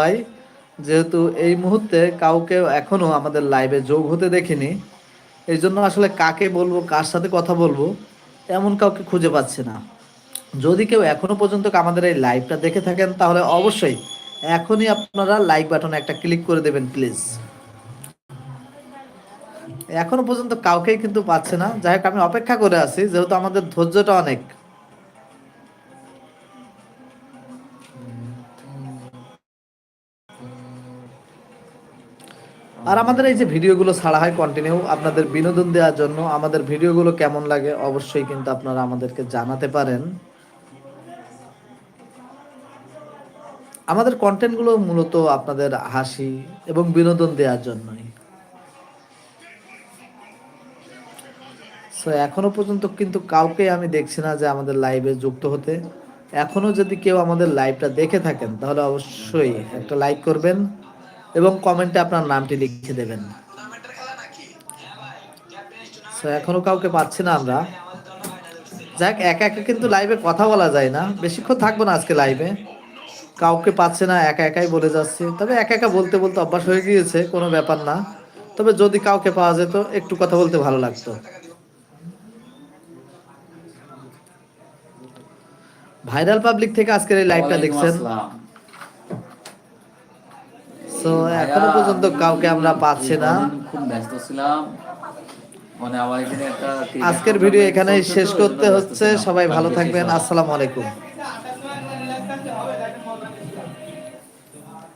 সবাই যেহেতু এই মুহূর্তে কাউকে এখনও আমাদের লাইভে যোগ হতে দেখিনি, এই জন্য আসলে কাকে বলব, কার সাথে কথা বলব, এমন কাউকে খুঁজে পাচ্ছি না। যদি কেউ এখনও পর্যন্ত আমাদের এই লাইভটা দেখে থাকেন, তাহলে অবশ্যই এখনই আপনারা লাইক বাটনে একটা ক্লিক করে দেবেন প্লিজ এখনও পর্যন্ত কাউকেই কিন্তু পাচ্ছে না। যাই হোক, আমি অপেক্ষা করে আছি, যেহেতু আমাদের ধৈর্যটা অনেক। আর আমাদের এই যে ভিডিওগুলো ছাড়া হয় কন্টিনিউ আপনাদের বিনোদন দেওয়ার জন্য আমাদের ভিডিওগুলো কেমন লাগে অবশ্যই কিন্তু আপনারা আমাদেরকে জানাতে পারেন। আমাদের কন্টেন্টগুলো মূলত আপনাদের হাসি এবং বিনোদন দেওয়ার জন্যই। সো এখনও পর্যন্ত কিন্তু কাউকে আমি দেখছি না যে আমাদের লাইভে যুক্ত হতে। এখনও যদি কেউ আমাদের লাইভটা দেখে থাকেন, তাহলে অবশ্যই একটা লাইক করবেন। এবং কমেন্টে আপনার নামটি লিখে দেবেন। এখনও কাউকে পাচ্ছি না আমরা। যাক একা একা কিন্তু লাইভে কথা বলা যায় না। বেশিক্ষণ থাকব না আজকে লাইভে কাউকে পাচ্ছে না একা একাই বলে যাচ্ছে। তবে একা একা বলতে বলতে অভ্যাস হয়ে গিয়েছে কোনো ব্যাপার না। তবে যদি কাউকে পাওয়া যেত একটু কথা বলতে ভালো লাগতো। ভাইরাল পাবলিক থেকে আজকের এই লাইভটা দেখছেন। এখনও পর্যন্ত কাউকে আমরা পাচ্ছি না। খুব ব্যস্ত ছিলাম। আজকের ভিডিও এখানেই শেষ করতে হচ্ছে। সবাই ভালো থাকবেন। আসসালামু আলাইকুম।